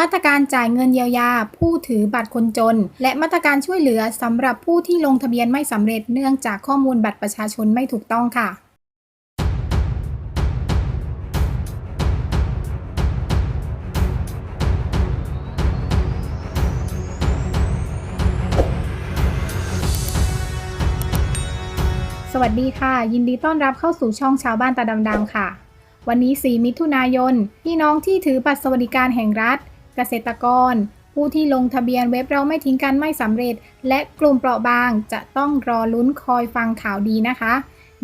มาตรการจ่ายเงินเยียวยา ผู้ถือบัตรคนจน และมาตรการช่วยเหลือสำหรับผู้ที่ลงทะเบียนไม่สำเร็จเนื่องจากข้อมูลบัตรประชาชนไม่ถูกต้องค่ะสวัสดีค่ะ ยินดีต้อนรับเข้าสู่ช่องชาวบ้านตาดำๆค่ะ วันนี้ 4 มิถุนายน พี่น้องที่ถือบัตรสวัสดิการแห่งรัฐ เกษตรกร ผู้ที่ลงทะเบียนเว็บเราไม่ทิ้งกันไม่สำเร็จ และกลุ่มเปราะบางจะต้องรอลุ้นคอยฟังข่าวดีนะคะ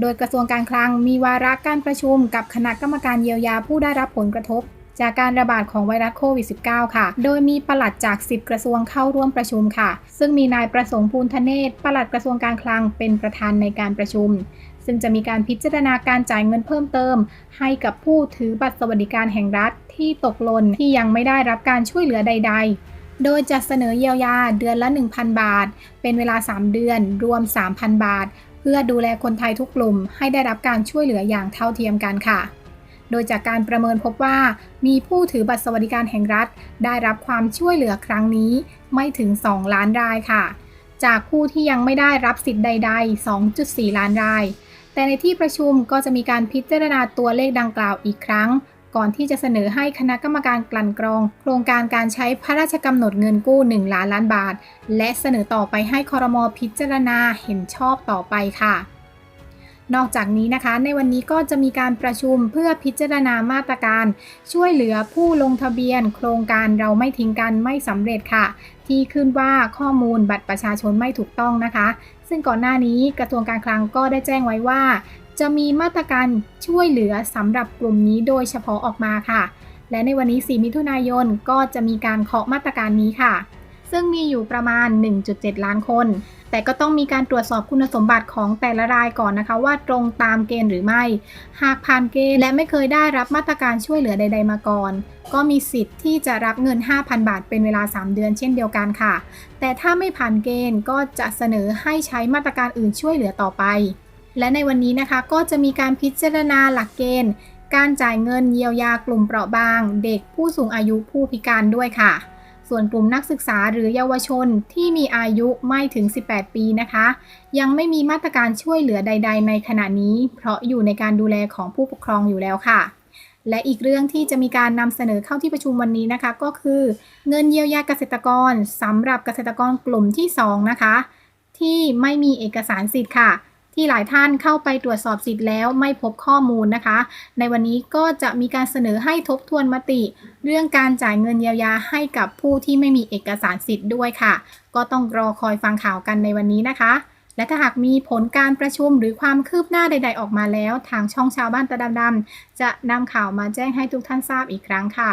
โดยกระทรวงการคลังมีวาระการประชุมกับคณะกรรมการเยียวยาผู้ได้รับผลกระทบ จากการระบาดของไวรัสโควิด -19 ค่ะ โดยมีปลัดจาก 10 กระทรวงเข้าร่วมประชุมค่ะ ซึ่งมีนายประสงค์ภูลธเนศปลัดกระทรวงการคลังเป็นประธานในการประชุม ซึ่งจะมีการพิจารณาการจ่ายเงินเพิ่มเติม ให้กับผู้ถือบัตรสวัสดิการแห่งรัฐที่ตกหล่นที่ยังไม่ได้รับการช่วยเหลือใด ๆโดยจะเสนอเยียวยาเดือนละ 1,000 บาท เป็นเวลา 3 เดือน รวม 3,000 บาท เพื่อดูแลคนไทยทุกกลุ่มให้ได้รับการช่วยเหลืออย่างเท่าเทียมกันค่ะ โดยจากการประเมินพบว่า มีผู้ถือบัตรสวัสดิการแห่งรัฐ ได้รับความช่วยเหลือครั้งนี้ไม่ถึง 2 ล้านรายค่ะ จากผู้ที่ยังไม่ได้รับสิทธิ์ใด ๆ 2.4 ล้านราย แต่ในที่ประชุมก็จะมีการพิจารณาตัวเลขดังกล่าวอีกครั้ง ก่อนที่จะเสนอให้คณะกรรมการกลั่นกรอง โครงการการใช้พระราชกำหนดเงินกู้ 1 ล้านล้านบาท และเสนอต่อไปให้คอรมอพิจารณาเห็นชอบต่อไปค่ะ นอกจากนี้นะคะ ในวันนี้ก็จะมีการประชุมเพื่อพิจารณามาตรการ ช่วยเหลือผู้ลงทะเบียน โครงการเราไม่ทิ้งกันไม่สำเร็จค่ะ ที่ขึ้นว่าข้อมูลบัตรประชาชนไม่ถูกต้องนะคะ ซึ่งก่อนหน้านี้กระทรวงการคลังก็ได้แจ้งไว้ว่า จะมีมาตรการช่วยเหลือสำหรับกลุ่มนี้โดยเฉพาะออกมาค่ะ และในวันนี้ 4 มิถุนายนก็จะมีการเคาะมาตรการนี้ค่ะ ซึ่งมีอยู่ประมาณ 1.7 ล้านคน แต่ก็ต้องมีการตรวจสอบคุณสมบัติของแต่ละรายก่อนนะคะ ว่าตรงตามเกณฑ์หรือไม่ หากผ่านเกณฑ์และไม่เคยได้รับมาตรการช่วยเหลือใด ๆ มาก่อน ก็มีสิทธิ์ที่จะรับเงิน 5,000 บาทเป็นเวลา 3 เดือนเช่นเดียวกันค่ะ แต่ถ้าไม่ผ่านเกณฑ์ก็จะเสนอให้ใช้มาตรการอื่นช่วยเหลือต่อไป และในวันนี้นะคะก็จะมีการพิจารณาหลักเกณฑ์การจ่ายเงินเยียวยากลุ่มเปราะบาง เด็กผู้สูงอายุผู้พิการด้วยค่ะ ส่วนกลุ่มนักศึกษาหรือเยาวชนที่มีอายุไม่ถึง 18 ปีนะคะ ยังไม่มีมาตรการช่วยเหลือใด ๆ ในขณะนี้ เพราะอยู่ในการดูแลของผู้ปกครองอยู่แล้วค่ะและอีกเรื่องที่จะมีการนำเสนอเข้าที่ประชุมวันนี้นะคะ ก็คือ เงินเยียวยาเกษตรกรสำหรับเกษตรกรกลุ่มที่ 2 นะคะ ที่ไม่มีเอกสารสิทธิ์ค่ะ ที่หลายท่านเข้าไปตรวจสอบสิทธิ์แล้วไม่พบข้อมูลนะคะ ในวันนี้ก็จะมีการเสนอให้ทบทวนมติ เรื่องการจ่ายเงินเยียวยาให้กับผู้ที่ไม่มีเอกสารสิทธิ์ด้วยค่ะ ก็ต้องรอคอยฟังข่าวกันในวันนี้นะคะ และถ้าหากมีผลการประชุมหรือความคืบหน้าใด ๆ ออกมาแล้ว ทางช่องชาวบ้านตาดำๆจะนำข่าวมาแจ้งให้ทุกท่านทราบอีกครั้งค่ะ